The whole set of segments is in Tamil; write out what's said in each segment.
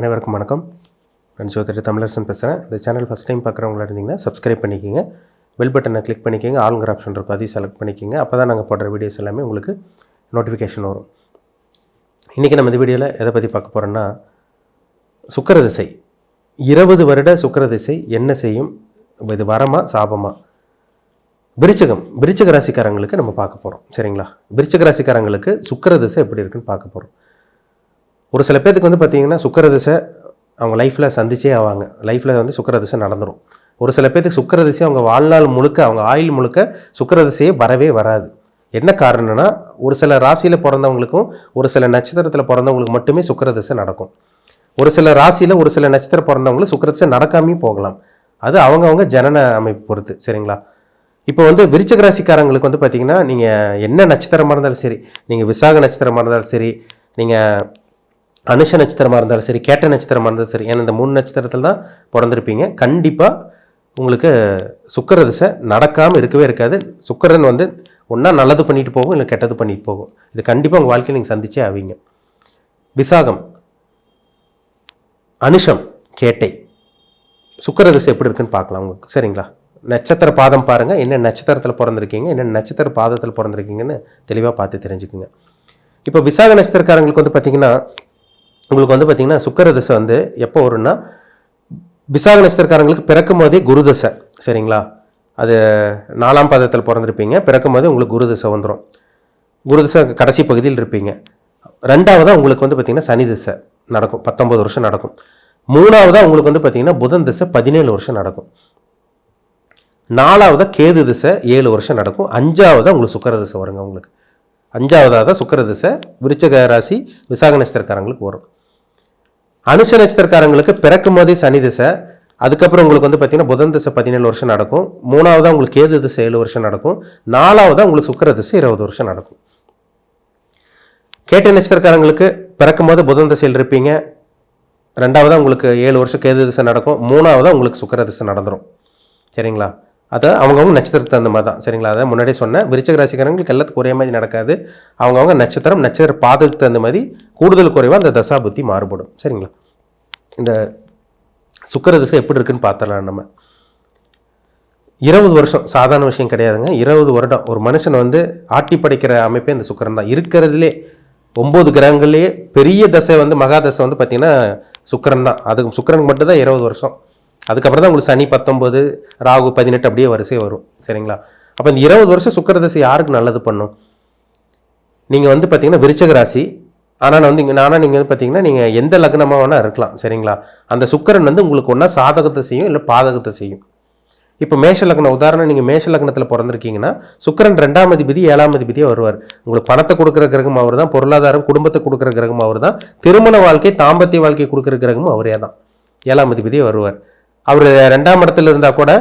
அனைவருக்கும் வணக்கம். நான் ஜோதிடர் தமிழரசன் பேசுகிறேன் இந்த சேனல் ஃபஸ்ட் டைம் பார்க்குறவங்களா இருந்தீங்கன்னா சப்ஸ்கிரைப் பண்ணிக்கோங்க. பெல் பட்டனை கிளிக் பண்ணிக்கோங்க. ஆளுங்கிற ஆப்ஷன் இருக்கும். அதையும் செலக்ட் பண்ணிக்கோங்க. அப்போ தான் நாங்கள் போடுற வீடியோஸ் எல்லாமே உங்களுக்கு நோட்டிஃபிகேஷன் வரும். இன்றைக்கி நம்ம இந்த வீடியோவில் எதை பற்றி பார்க்க போகிறோன்னா சுக்கிர திசை இருபது வருட சுக்கிர திசை என்ன செய்யும்? இது வரமா சாபமா? விருச்சகம். விருச்சக ராசிக்காரங்களுக்கு நம்ம பார்க்க போகிறோம் சரிங்களா? விருச்சக ராசிக்காரங்களுக்கு சுக்கிர திசை எப்படி இருக்குன்னு பார்க்க போகிறோம் ஒரு சில பேர்த்துக்கு வந்து பார்த்தீங்கன்னா சுக்கிர திசை அவங்க லைஃப்பில் சந்திச்சே ஆவாங்க. லைஃப்பில் வந்து சுக்கிர திசை நடந்துடும் ஒரு சில பேர்த்துக்கு சுக்கரதிசை அவங்க வாழ்நாள் முழுக்க அவங்க ஆயுள் முழுக்க சுக்கரதிசையே வரவே வராது. என்ன காரணம்னா ஒரு சில ராசியில் பிறந்தவங்களுக்கும் ஒரு சில நட்சத்திரத்தில் பிறந்தவங்களுக்கு மட்டுமே சுக்கிர திசை நடக்கும். ஒரு சில ராசியில் ஒரு சில நட்சத்திரம் பிறந்தவங்களுக்கு சுக்கரதிசை நடக்காமையும் போகலாம். அது அவங்கவுங்க ஜனன அமைப்பு பொறுத்து சரிங்களா? இப்போ வந்து விருச்சக ராசிக்காரங்களுக்கு வந்து பார்த்தீங்கன்னா நீங்கள் என்ன நட்சத்திரமாக இருந்தாலும் சரி நீங்கள் விசாக நட்சத்திரமாக இருந்தாலும் சரி நீங்கள் அனுஷ நட்சத்திரமாக இருந்தாலும் சரி கேட்ட நட்சத்திரமாக இருந்தாலும் சரி ஏன்னா இந்த மூணு நட்சத்திரத்தில் தான் பிறந்திருப்பீங்க. கண்டிப்பாக உங்களுக்கு சுக்கர திசை நடக்காமல் இருக்கவே இருக்காது. சுக்கரன் வந்து ஒன்றா நல்லது பண்ணிட்டு போகும் இல்லை கெட்டது பண்ணிட்டு போகும். இது கண்டிப்பாக உங்கள் வாழ்க்கையில் நீங்கள் சந்திச்சே ஆவீங்க. விசாகம் அனுஷம் கேட்டை. சுக்கர திசை எப்படி இருக்குன்னு பார்க்கலாம். உங்களுக்கு சரிங்களா? நட்சத்திர பாதம் பாருங்கள் என்ன நட்சத்திரத்தில் பிறந்திருக்கீங்க என்ன நட்சத்திர பாதத்தில் பிறந்திருக்கீங்கன்னு தெளிவாக பார்த்து தெரிஞ்சுக்குங்க. இப்போ விசாக நட்சத்திரக்காரங்களுக்கு வந்து பார்த்தீங்கன்னா உங்களுக்கு வந்து பார்த்தீங்கன்னா சுக்கர திசை வந்து எப்போ வரும்னா விசாக நட்சத்திரக்காரங்களுக்கு பிறக்கும் போதே குரு தசை சரிங்களா? அது நாலாம் பாதத்தில் பிறந்திருப்பீங்க பிறக்கும் போதே உங்களுக்கு குரு தசை வந்துடும் குரு தசை கடைசி பகுதியில் இருப்பீங்க. ரெண்டாவதாக உங்களுக்கு வந்து பார்த்தீங்கன்னா சனி திசை நடக்கும் பத்தொம்பது வருஷம் நடக்கும். மூணாவதாக உங்களுக்கு வந்து பார்த்தீங்கன்னா புதன் திசை பதினேழு வருஷம் நடக்கும். நாலாவதாக கேது திசை ஏழு வருஷம் நடக்கும். அஞ்சாவதாக உங்களுக்கு சுக்கர திசை வருங்க உங்களுக்கு. அஞ்சாவதாக தான் சுக்கர திசை விருச்சக ராசி விசாக நட்சத்திரக்காரங்களுக்கு வரும். அனுஷ நட்சத்திரக்காரங்களுக்கு பிறக்கும் போதே சனி திசை அதுக்கப்புறம் உங்களுக்கு வந்து பார்த்தீங்கன்னா புதன் திசை பதினேழு வருஷம் நடக்கும். மூணாவதாக உங்களுக்கு கேது திசை ஏழு வருஷம் நடக்கும். நாலாவதாக உங்களுக்கு சுக்கர திசை இருபது வருஷம் நடக்கும். கேட்ட நட்சத்திரக்காரங்களுக்கு பிறக்கும் போது புதன் திசையில் இருப்பீங்க. ரெண்டாவதாக உங்களுக்கு ஏழு வருஷம் கேது திசை நடக்கும். மூணாவதாக உங்களுக்கு சுக்கர திசை நடந்துடும் சரிங்களா? அதாவது அவங்கவுங்க நட்சத்திரத்துக்கு தகுந்த மாதிரி தான். சரிங்களா? அதை முன்னாடியே சொன்னேன். விருச்சக ராசிக்காரங்களுக்கு எல்லாத்துக்கும் ஒரே மாதிரி நடக்காது. அவங்கவுங்க நட்சத்திரம் நட்சத்திர பாதத்துக்கு தகுந்த மாதிரி கூடுதல் குறைவாக அந்த தசா புத்தி மாறுபடும். சரிங்களா? இந்த சுக்கிர திசை எப்படி இருக்குன்னு பார்த்துடலாம் நம்ம. இருபது வருஷம் சாதாரண விஷயம் கிடையாதுங்க. இருபது வருடம். ஒரு மனுஷன் வந்து ஆட்டி படைக்கிற அமைப்பே இந்த சுக்கரன் தான். இருக்கிறதுலே ஒம்பது கிரகங்கள்லேயே பெரிய தசை வந்து மகா தசை வந்து பார்த்திங்கன்னா சுக்கரன் தான். அதுக்கு சுக்கரனுக்கு மட்டும்தான் இருபது வருஷம். அதுக்கப்புறம் தான் உங்களுக்கு சனி பத்தொம்பது ராகு பதினெட்டு அப்படியே வரிசை வரும். சரிங்களா? அப்போ இந்த இருபது வருஷம் சுக்கரதசை யாருக்கு நல்லது பண்ணும்? நீங்கள் வந்து பார்த்தீங்கன்னா விருச்சக ராசி. ஆனால் வந்து இங்கே ஆனால் நீங்கள் வந்து பார்த்தீங்கன்னா நீங்கள் எந்த லக்னமாக வேணால் இருக்கலாம். சரிங்களா? அந்த சுக்கரன் வந்து உங்களுக்கு ஒன்றா சாதகத்தை செய்யும் இல்லை பாதகத்தை செய்யும் இப்போ மேஷ லக்னம் உதாரணம் நீங்கள் மேஷ லக்னத்தில் பிறந்திருக்கீங்கன்னா சுக்கரன் ரெண்டாம் அதிபதி ஏழாம் அதிபதியாக வருவார். உங்களுக்கு பணத்தை கொடுக்குற கிரகம் அவர் தான் பொருளாதாரம் குடும்பத்தை கொடுக்குற கிரகம் அவர் தான் திருமண வாழ்க்கை தாம்பத்திய வாழ்க்கை கொடுக்குற கிரகமும் அவரே தான் ஏழாம் அதிபதியே வருவார். அவர் ரெண்டாம் இடத்துல இருந்தால் கூட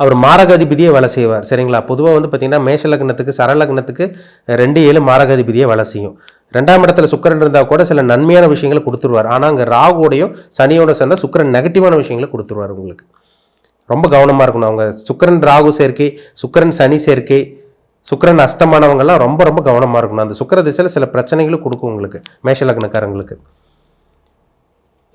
அவர் மாரகாதிபதியே வேலை செய்வார் சரிங்களா? பொதுவாக வந்து பார்த்தீங்கன்னா மேஷ லக்னத்துக்கு சர லக்னத்துக்கு ரெண்டு ஏழு மாரகாதிபதியே வேலை செய்யும். ரெண்டாம் இடத்துல சுக்கரன் இருந்தால் கூட சில நன்மையான விஷயங்களை கொடுத்துருவார். ஆனால் அங்கே ராகுவோடையும் சனியோட சேர்ந்தால் சுக்கரன் நெகட்டிவான விஷயங்களை கொடுத்துருவார் உங்களுக்கு. ரொம்ப கவனமாக இருக்கணும். அவங்க சுக்கரன் ராகு சேர்க்கை சுக்கரன் சனி சேர்க்கை சுக்கரன் அஸ்தமானவங்கெல்லாம் ரொம்ப ரொம்ப கவனமாக இருக்கணும். அந்த சுக்கர திசையில் சில பிரச்சனைகளும் கொடுக்கும் உங்களுக்கு மேஷ லக்னக்காரங்களுக்கு.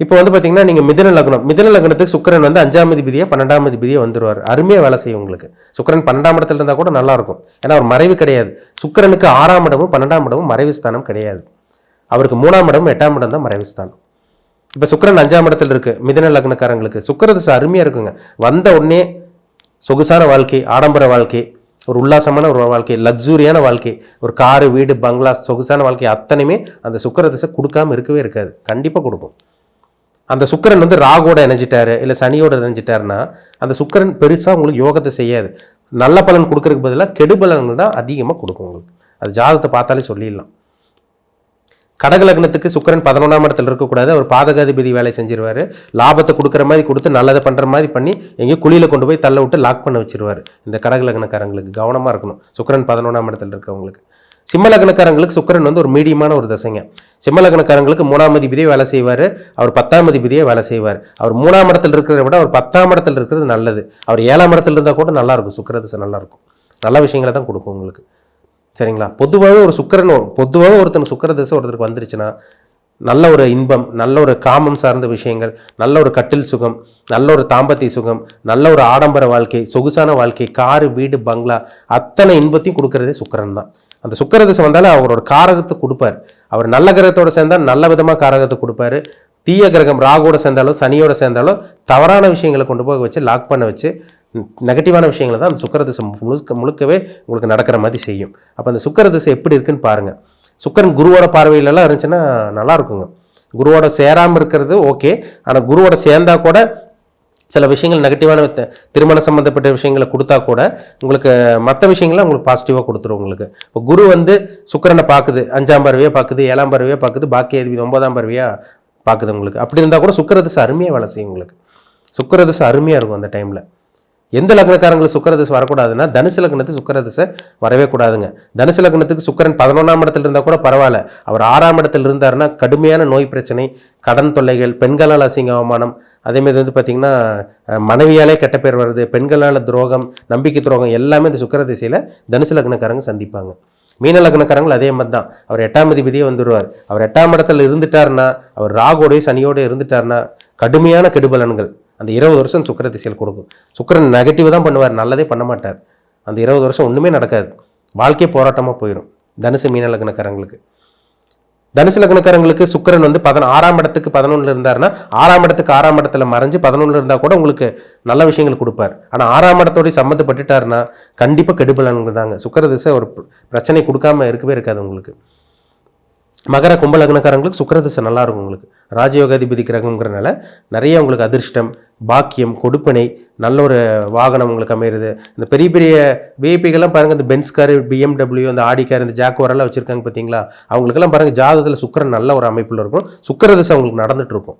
இப்போ வந்து பார்த்தீங்கன்னா நீங்கள் மிதன லக்னம் மிதன லக்னத்துக்கு சுக்கரன் வந்து அஞ்சாம் அதிபதியாக பன்னெண்டாம் அதிபதியாக வந்துடுவார் அருமையாக வேலை செய்யும் உங்களுக்கு. சுக்கரன் பன்னெண்டாம் இடத்துல இருந்தால் கூட நல்லா இருக்கும் ஏன்னா அவர் மறைவு கிடையாது. சுக்கரனுக்கு ஆறாம் இடமும் பன்னெண்டாம் இடமும் மறைவு ஸ்தானம் கிடையாது. அவருக்கு மூணாம் இடமும் எட்டாம் இடம் தான் மறைவு ஸ்தானம். இப்போ சுக்கரன் அஞ்சாம் இடத்துல இருக்குது மிதன லக்னக்காரங்களுக்கு. சுக்கர அருமையாக இருக்குங்க. வந்த உடனே சொகுசான வாழ்க்கை ஆடம்பர வாழ்க்கை ஒரு உல்லாசமான ஒரு வாழ்க்கை லக்ஸூரியான வாழ்க்கை ஒரு காரு வீடு பங்களா சொகுசான வாழ்க்கை அத்தனையுமே அந்த சுக்கர திசை கொடுக்காம இருக்கவே இருக்காது. கண்டிப்பாக கொடுக்கும். அந்த சுக்கரன் வந்து ராகோட இணைஞ்சிட்டாரு இல்லை சனியோட இணைஞ்சிட்டாருன்னா அந்த சுக்கரன் பெருசாக உங்களுக்கு யோகத்தை செய்யாது. நல்ல பலன் கொடுக்கறதுக்கு பதிலாக கெடு பலன்கள் தான் அதிகமாக கொடுக்கும் உங்களுக்கு. அது ஜாதகத்தை பார்த்தாலே சொல்லிடலாம். கடக லக்னத்துக்கு சுக்கரன் பதினொன்றாம் இடத்துல இருக்கக்கூடாது. அவர் பாதகாதிபதி வேலை செஞ்சிருவாரு. லாபத்தை கொடுக்குற மாதிரி கொடுத்து நல்லதை பண்ணுற மாதிரி பண்ணி எங்கேயோ குழியில் கொண்டு போய் தள்ள விட்டு லாக் பண்ண வச்சிருவாரு. இந்த கடக லக்னக்காரங்களுக்கு கவனமாக இருக்கணும். சுக்கரன் பதினொன்றாம் இடத்துல இருக்கவங்களுக்கு. சிம்மலக்னக்காரங்களுக்கு சுக்கரன் வந்து ஒரு மீடியமான ஒரு தசைங்க. சிம்மலக்னக்காரங்களுக்கு மூணாம் அதிபதியே வேலை செய்வார். அவர் பத்தாம் அதிபதியே வேலை செய்வார். அவர் மூணாம் இடத்துல இருக்கிறத விட அவர் பத்தாம் இடத்துல இருக்கிறது நல்லது. அவர் ஏழாம் இடத்துல இருந்தால் கூட நல்லாயிருக்கும் சுக்கர திசை நல்லாயிருக்கும் நல்ல விஷயங்களை தான் கொடுக்கும் உங்களுக்கு. சரிங்களா? பொதுவாகவே ஒரு சுக்கரன் பொதுவாகவே ஒருத்தன் சுக்கர திசை ஒருத்தருக்கு வந்துருச்சுன்னா நல்ல ஒரு இன்பம் நல்ல ஒரு காமம் சார்ந்த விஷயங்கள் நல்ல ஒரு கட்டில் சுகம் நல்ல ஒரு தாம்பத்திய சுகம் நல்ல ஒரு ஆடம்பர வாழ்க்கை சொகுசான வாழ்க்கை காரு வீடு பங்களா அத்தனை இன்பத்தையும் கொடுக்கறதே சுக்கரன் தான். அந்த சுக்கர திசை வந்தாலும் அவரோட காரகத்தை கொடுப்பார். அவர் நல்ல கிரகத்தோட சேர்ந்தால் நல்ல விதமாக காரகத்தை கொடுப்பாரு. தீய கிரகம் ராகோட சேர்ந்தாலும் சனியோட சேர்ந்தாலும் தவறான விஷயங்களை கொண்டு போக வச்சு லாக் பண்ண வச்சு நெகட்டிவான விஷயங்களை தான் அந்த சுக்கர திசை முழுக்க முழுக்கவே உங்களுக்கு நடக்கிற மாதிரி செய்யும். அப்போ அந்த சுக்கர திசை எப்படி இருக்குன்னு பாருங்கள் சுக்கரன் குருவோட பார்வையிலலாம் இருந்துச்சுன்னா நல்லா இருக்குங்க. குருவோட சேராமல் இருக்கிறது ஓகே ஆனால் குருவோட சேர்ந்தா கூட சில விஷயங்கள் நெகட்டிவான திருமணம் திருமண சம்மந்தப்பட்ட விஷயங்களை கொடுத்தா கூட உங்களுக்கு மற்ற விஷயங்களை உங்களுக்கு பாசிட்டிவாக கொடுத்துரும் உங்களுக்கு. இப்போ குரு வந்து சுக்கரனை பார்க்குது அஞ்சாம் பறவையாக பார்க்குது ஏழாம் பறவையாக பார்க்குது பாக்கி அதிபதி ஒன்பதாம் பறவையாக பார்க்குது உங்களுக்கு. அப்படி இருந்தால் கூட சுக்கிரதிசை அருமையாக வேலை செய்யும் உங்களுக்கு. சுக்கிரதிசை அருமையாக இருக்கும் அந்த டைமில் எந்த லக்னக்காரங்களுக்கு சுக்கரதசை வரக்கூடாதுன்னா தனுசு லக்னத்துக்கு சுக்கரதசை வரவே கூடாதுங்க. தனுசு லக்னத்துக்கு சுக்கிரன் பதினொன்றாம் இடத்துல இருந்தால் கூட பரவாயில்ல. அவர் ஆறாம் இடத்துல இருந்தாருன்னா கடுமையான நோய் பிரச்சனை கடன் தொல்லைகள் பெண்களால் அசிங்க அவமானம் அதேமாதிரி வந்து பார்த்திங்கன்னா மனைவியாலே கெட்ட பேர் வருது பெண்களால் துரோகம் நம்பிக்கை துரோகம் எல்லாமே இந்த சுக்கிரதிசையில் தனுசு லக்னக்காரங்க சந்திப்பாங்க. மீன லக்னக்காரங்கள் அதே மாதிரி தான். அவர் எட்டாம் அதிபதியே வந்துடுவார் அவர் எட்டாம் இடத்துல இருந்துட்டாருன்னா அவர் ராகோடய சனியோடய இருந்துட்டாருன்னா கடுமையான கெடுபலன்கள். அந்த இருபது வருஷம் சுக்கர திசையில் கொடுக்கும். சுக்கிரன் நெகட்டிவ் தான் பண்ணுவார் நல்லதே பண்ண மாட்டார். அந்த இருபது வருஷம் ஒன்றுமே நடக்காது. வாழ்க்கையே போராட்டமாக போயிடும். தனுசு மீன லக்னக்காரங்களுக்கு. தனுசு லக்னக்காரங்களுக்கு சுக்கிரன் வந்து பதின ஆறாம் இடத்துக்கு பதினொன்றில் இருந்தாருன்னா ஆறாம் இடத்துக்கு ஆறாம் இடத்துல மறைஞ்சு பதினொன்றில் இருந்தால் கூட உங்களுக்கு நல்ல விஷயங்கள் கொடுப்பார். ஆனால் ஆறாம் இடத்தோடய சம்மந்தப்பட்டுட்டாருன்னா கண்டிப்பாக கெடுபலன்கள் தாங்க. சுக்கர திசை ஒரு பிரச்சனை கொடுக்காம இருக்கவே இருக்காது உங்களுக்கு. மகர கும்ப லக்னக்காரங்களுக்கு சுக்கிரதிசை நல்லா இருக்கும் உங்களுக்கு. ராஜயோகாதிபதி கிரகங்கிறனால நிறைய உங்களுக்கு அதிர்ஷ்டம் பாக்கியம் கொடுப்பனை நல்ல ஒரு வாகனம் உங்களுக்கு அமையிறது. இந்த பெரிய பெரிய விஐபிகள்லாம் பாருங்க இந்த பென்ஸ் கார் பிஎம்டபிள்யூ அந்த ஆடி கார் இந்த ஜாக்குவாரெல்லாம் வச்சுருக்காங்க பார்த்தீங்களா அவங்களுக்கெல்லாம் பாருங்க ஜாதகத்தில் சுக்கரன் நல்ல ஒரு அமைப்பில் இருக்கும். சுக்கரதசை அவங்களுக்கு நடந்துட்டு இருக்கும்.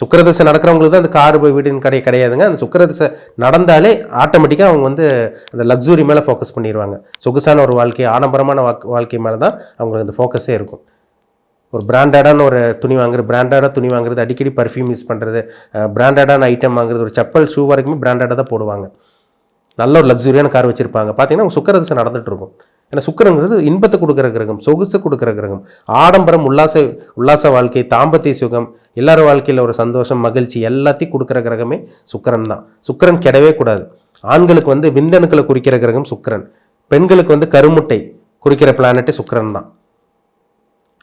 சுக்கரதசை நடக்கிறவங்களுக்கு தான் அந்த கார் போய் வீடுன்னு கடை கிடையாதுங்க. அந்த சுக்கரதசை நடந்தாலே ஆட்டோமேட்டிக்காக அவங்க வந்து அந்த லக்ஸுரி மேலே ஃபோக்கஸ் பண்ணிடுவாங்க சொகுசான ஒரு வாழ்க்கை ஆடம்பரமான வாக்- வாழ்க்கை மேலே தான் அவங்களுக்கு அந்த ஃபோக்கஸே இருக்கும். ஒரு பிராண்டடான ஒரு துணி வாங்குறது பிராண்டடாக துணி வாங்குறது அடிக்கடி பர்ஃப்யூம் யூஸ் பண்ணுறது பிராண்டடான ஐட்டம் வாங்குறது ஒரு செப்பல் ஷூ வரைக்குமே பிராண்டடாக தான் போடுவாங்க. நல்ல ஒரு லக்ஸுரியான கார் வச்சுருப்பாங்க. பார்த்தீங்கன்னா சுக்கரதிசை நடந்துட்டு இருக்கும். ஏன்னா சுக்கரங்கிறது இன்பத்தை கொடுக்குற கிரகம் சொகுசு கொடுக்குற கிரகம். ஆடம்பரம் உல்லாச உல்லாச வாழ்க்கை தாம்பத்திய சுகம் எல்லார் வாழ்க்கையில் ஒரு சந்தோஷம் மகிழ்ச்சி எல்லாத்தையும் கொடுக்குற கிரகமே சுக்கிரன் தான். சுக்கரன் கெடவே கூடாது. ஆண்களுக்கு வந்து விந்தணுக்களை குறிக்கிற கிரகம் சுக்கரன். பெண்களுக்கு வந்து கருமுட்டை குறிக்கிற பிளானட்டே சுக்கரன் தான்.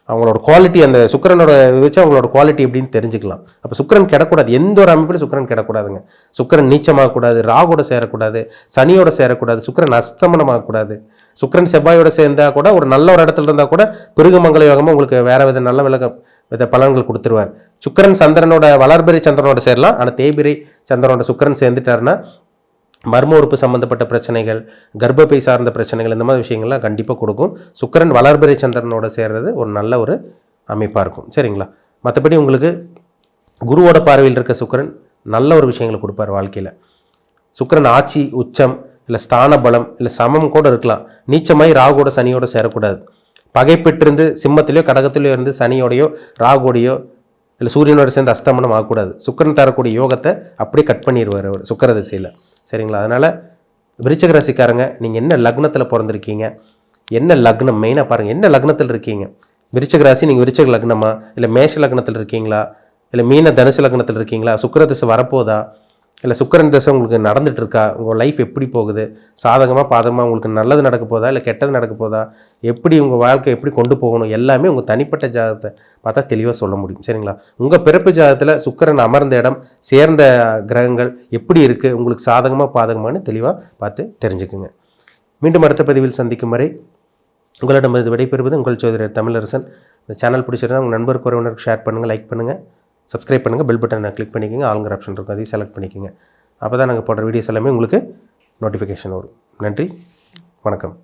அவங்களோட குவாலிட்டி அந்த சுக்கிரனோட வச்சு அவங்களோட குவாலிட்டி எப்படின்னு தெரிஞ்சுக்கலாம். அப்போ சுக்கரன் கிடக்கூடாது. எந்த ஒரு அமைப்பிலும் சுக்கரன் கிடக்கூடாதுங்க. சுக்கிரன் நீச்சமாகக்கூடாது ராகோட சேரக்கூடாது சனியோட சேரக்கூடாது சுக்கிரன் அஸ்தமனமாகக்கூடாது. சுக்கரன் செவ்வாயோட சேர்ந்தா கூட ஒரு நல்ல ஒரு இடத்துல இருந்தால் கூட பிருகுமங்கல யோகமாக உங்களுக்கு வேற வித நல்ல விலக வித பலன்கள் கொடுத்துருவார். சுக்கிரன் சந்திரனோட வளர்பிறை சந்திரனோட சேரலாம். ஆனால் தேய்பிரை சந்திரனோட சுக்கிரன் சேர்ந்துட்டாருன்னா மர்ம உறுப்பு சம்மந்தப்பட்ட பிரச்சனைகள் கர்ப்பப்பை சார்ந்த பிரச்சனைகள் இந்த மாதிரி விஷயங்கள்லாம் கண்டிப்பாக கொடுக்கும். சுக்கிரன் வளர்பிறை சந்திரனோட சேர்றது ஒரு நல்ல ஒரு அமைப்பாக இருக்கும். சரிங்களா? மற்றபடி உங்களுக்கு குருவோட பார்வையில் இருக்க சுக்கிரன் நல்ல ஒரு விஷயங்களை கொடுப்பார் வாழ்க்கையில். சுக்கரன் ஆட்சி உச்சம் இல்லை ஸ்தான பலம் இல்லை சமம் கூட இருக்கலாம். நீச்சமாய் ராகுவோட சனியோட சேரக்கூடாது. பகை பெற்றிருந்து கடகத்திலேயோ இருந்து சனியோடையோ ராகுவோடையோ இல்லை சூரியனோட சேர்ந்து அஸ்தமனம் ஆகக்கூடாது. சுக்கிரன் தரக்கூடிய யோகத்தை அப்படியே கட் பண்ணிடுவார் அவர் சுக்கர திசையில். சரிங்களா? அதனால் விருச்சக ராசிக்காரங்க நீங்கள் என்ன லக்னத்தில் பிறந்திருக்கீங்க? என்ன லக்னம்? மெயினாக பாருங்கள் என்ன லக்னத்தில் இருக்கீங்க? விருச்சக ராசி நீங்கள் விருச்சக லக்னமா? இல்லை மேஷ லக்னத்தில் இருக்கீங்களா? இல்லை மீன தனுசு லக்னத்தில் இருக்கீங்களா? சுக்கிர திசை வரப்போதா? இல்லை சுக்கரன் தசை உங்களுக்கு நடந்துட்டு இருக்கா? உங்கள் லைஃப் எப்படி போகுது? சாதகமாக பாதகமாக உங்களுக்கு நல்லது நடக்க போதா? இல்லை கெட்டது நடக்க போதா? எப்படி உங்கள் வாழ்க்கை எப்படி கொண்டு போகணும்? எல்லாமே உங்கள் தனிப்பட்ட ஜாதகத்தை பார்த்தா தெளிவாக சொல்ல முடியும். சரிங்களா? உங்கள் பிறப்பு ஜாதகத்தில் சுக்கரன் அமர்ந்த இடம் சேர்ந்த கிரகங்கள் எப்படி இருக்குது உங்களுக்கு சாதகமாக பாதகமானு தெளிவாக பார்த்து தெரிஞ்சுக்குங்க. மீண்டும் அடுத்த பதிவில் சந்திக்கும் வரை உங்களிடம் இது விடைபெறுவது உங்கள் சோதரர் தமிழரசன். இந்த சேனல் பிடிச்சிருந்தா உங்கள் நண்பருக்கு உறவினருக்கு ஷேர் பண்ணுங்கள் லைக் பண்ணுங்கள் சப்ஸ்கிரைப் பண்ணுங்கள் பெல் பட்டனை கிளிக் பண்ணிக்கோங்க ஆளுங்கிற ஆப்ஷன் இருக்கும் அதையும் செலக்ட் பண்ணிக்கோங்க. அப்போ தான் நாங்கள் போடுற வீடியோஸ் எல்லாமே உங்களுக்கு நோட்டிஃபிகேஷன் வரும் நன்றி வணக்கம்.